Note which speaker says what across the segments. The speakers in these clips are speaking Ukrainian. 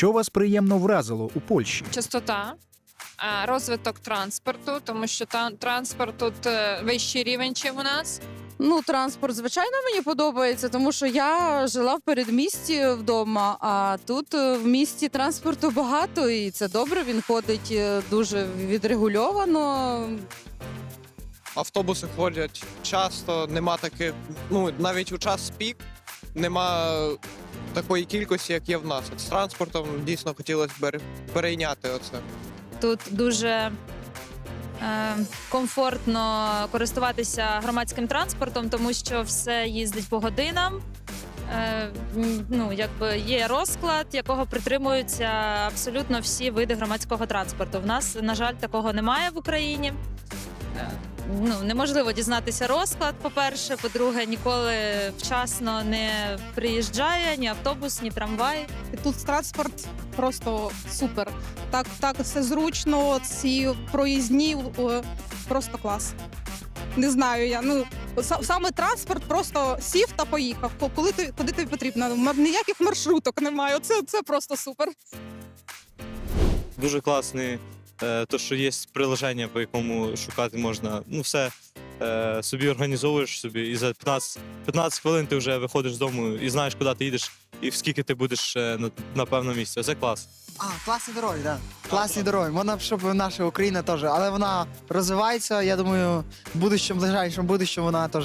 Speaker 1: Що вас приємно вразило у Польщі?
Speaker 2: Частота, розвиток транспорту, тому що та, транспорт тут е, вищий рівень, ніж у нас.
Speaker 3: Ну, транспорт, звичайно, мені подобається, тому що я жила в передмісті вдома, а тут е, в місті транспорту багато, і це добре. Він ходить е, дуже відрегульовано.
Speaker 4: автобуси ходять часто, нема таких, ну навіть у час пік нема такої кількості, як є в нас. От з транспортом дійсно хотілося б перейняти оце.
Speaker 5: Тут дуже е, комфортно користуватися громадським транспортом, тому що все їздить по годинам. Е, ну, якби є розклад, якого притримуються абсолютно всі види громадського транспорту. В нас, на жаль, такого немає в Україні. Ну, неможливо дізнатися розклад, по-перше. По-друге, ніколи вчасно не приїжджає ні автобус, ні трамвай.
Speaker 6: І Тут транспорт просто супер. Так, так все зручно, ці проїзні е, просто клас. Не знаю я. Ну саме транспорт просто сів та поїхав. Коли ти куди тобі потрібно? М- Ніяких маршруток немає. Це, це просто супер.
Speaker 7: дуже класний. Е, То, що є приложення, по якому шукати можна. Ну, все е, собі організовуєш собі, і за 15, 15 хвилин ти вже виходиш з дому і знаєш, куди ти їдеш, і в скільки ти будеш е, на, на певному місці. Це клас.
Speaker 8: А, класні дороги, так. Да. Класні дороги. Вона щоб наша Україна теж, але вона розвивається. Я думаю, в будущому, ближайшому будущому вона теж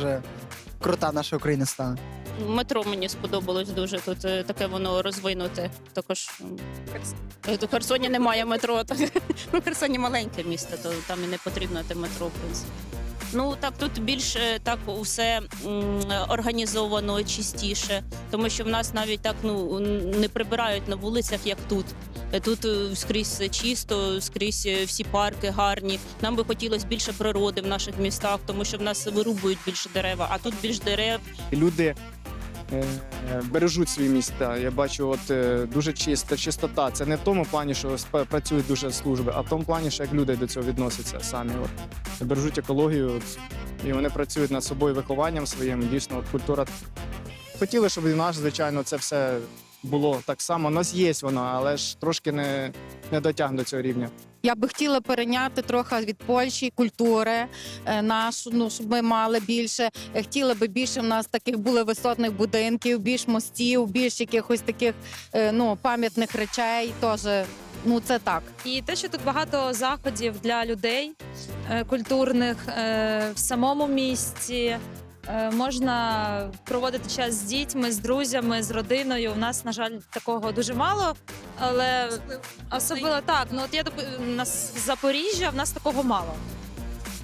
Speaker 8: крута наша Україна стане.
Speaker 9: Метро мені сподобалось дуже. Тут е, таке воно розвинуте. Також в Херсоні немає метро. Так. Ну, Херсоні маленьке місто, то там і не потрібно те метро, в принципі. Ну так тут більш е, так усе м, організовано чистіше, тому що в нас навіть так ну не прибирають на вулицях, як тут. Е, Тут е, скрізь чисто, скрізь всі парки гарні. Нам би хотілося більше природи в наших містах, тому що в нас вирубують більше дерева, а тут більш дерев,
Speaker 10: люди бережуть свої міста. Я бачу, от е, дуже чиста чистота. Це не в тому плані, що працюють дуже служби, а в тому плані, що як люди до цього відносяться самі. От, бережуть екологію, от, і вони працюють над собою вихованням своїм. Дійсно, от, культура. Хотіли, щоб і в нас, звичайно, це все було так само. У нас є воно, але ж трошки не, не дотягне до цього рівня.
Speaker 3: Я би хотіла перейняти трохи від Польщі культури е, нашу, ну щоб ми мали більше. Е, Хотіла би більше в нас таких було висотних будинків, більш мостів, більш якихось таких е, ну пам'ятних речей. Теж ну це так.
Speaker 5: І те, що тут багато заходів для людей культурних в самому місті. Можна проводити час з дітьми, з друзями, з родиною. У нас, на жаль, такого дуже мало, але особливо так. Ну от я нас Запоріжжя, в нас такого мало.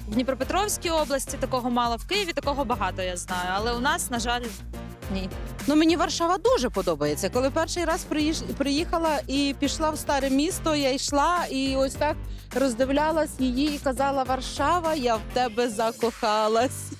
Speaker 5: В Дніпропетровській області такого мало, в Києві такого багато, я знаю. Але у нас, на жаль, ні.
Speaker 3: Ну мені Варшава дуже подобається. Коли перший раз приїхала і пішла в старе місто, я йшла і ось так роздивлялась її і казала: Варшава, я в тебе закохалась.